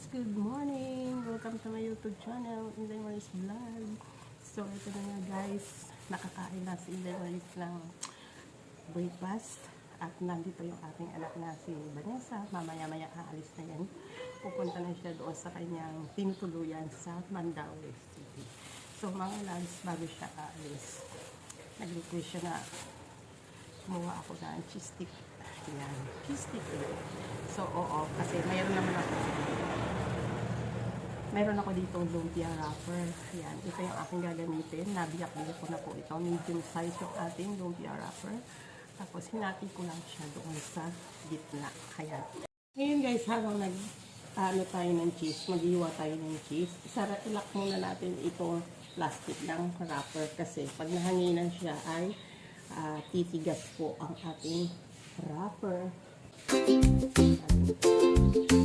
guys! Good morning! Welcome to my YouTube channel, Inday Maris Vlog. So, ito na nga guys. Nakakain na si Inday Maris ng breakfast. At nandito yung ating anak na si Vanessa. Mamaya-maya aalis na yan. Pupunta na siya doon sa kanyang tinutuluyan sa Mandawi City. So, mga lads, bago siya aalis, nag-request siya na kumuha ako ng cheese stick. Yan, cheese stick. yun. So, oo, kasi mayroon naman ako Meron ako dito lumpia wrapper. Yan, ito yung aking gagamitin. Nabiyak-biyak ko na po ito. Medium size yung ating lumpia wrapper. Tapos hinati ko lang siya doon sa gitna. Ayan. Ngayon guys, habang nag ano tayo ng cheese, maghiwa tayo ng cheese, isara, ilak muna natin itong plastic ng wrapper kasi pag nahanginan siya ay ah, titigas po ang ating wrapper. So,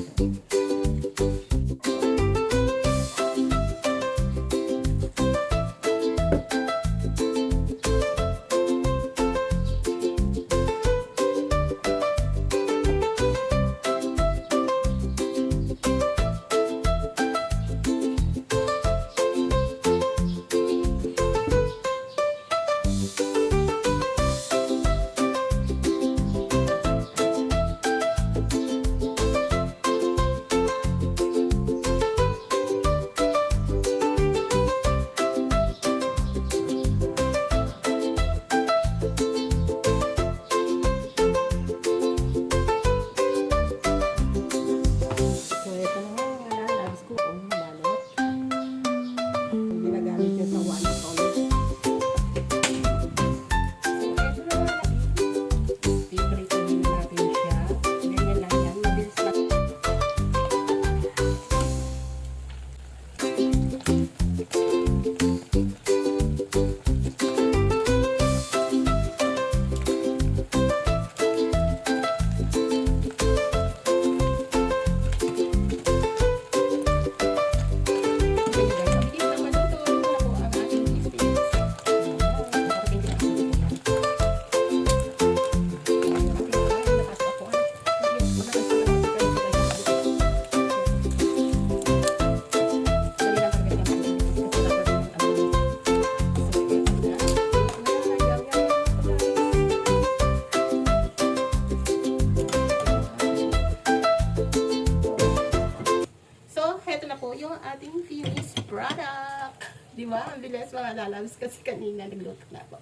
Di ba? Ang bilis mga lalabs kasi kanina nagluto na ako.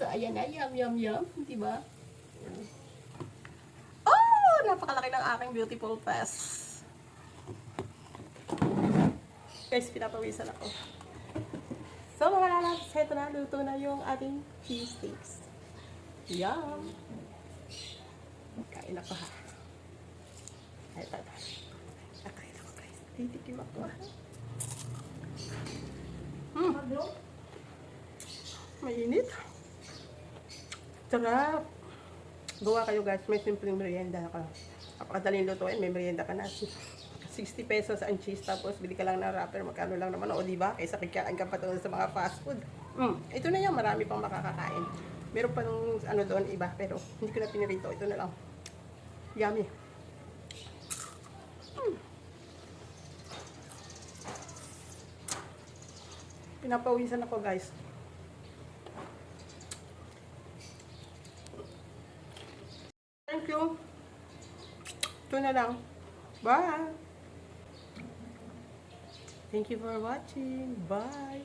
So, ayan na. Yum, yum, yum. Di ba? Oh! Napakalaki ng aking beautiful face. Guys, pinapawisan ako. So, mga lalabs, heto na. Luto na yung ating cheese sticks. Yum! Kain ako ha. Ito, ito. Kakain ako guys. Titikim ako ha. Hmm. Mainit. Sarap. Gawa kayo guys. May simpleng merienda ka. Kapakadaling lutuin, may merienda ka na. 60 pesos ang cheese tapos bili ka lang ng wrapper. Magkano lang naman. O diba? Kaysa kikain ka pa doon sa mga fast food. Hmm. Ito na yan. Marami pang makakakain. Meron pa nung ano doon iba. Pero hindi ko na pinirito. Ito na lang. Yummy. Pinapawisan ako guys. Thank you. Ito na lang. Bye. Thank you for watching. Bye.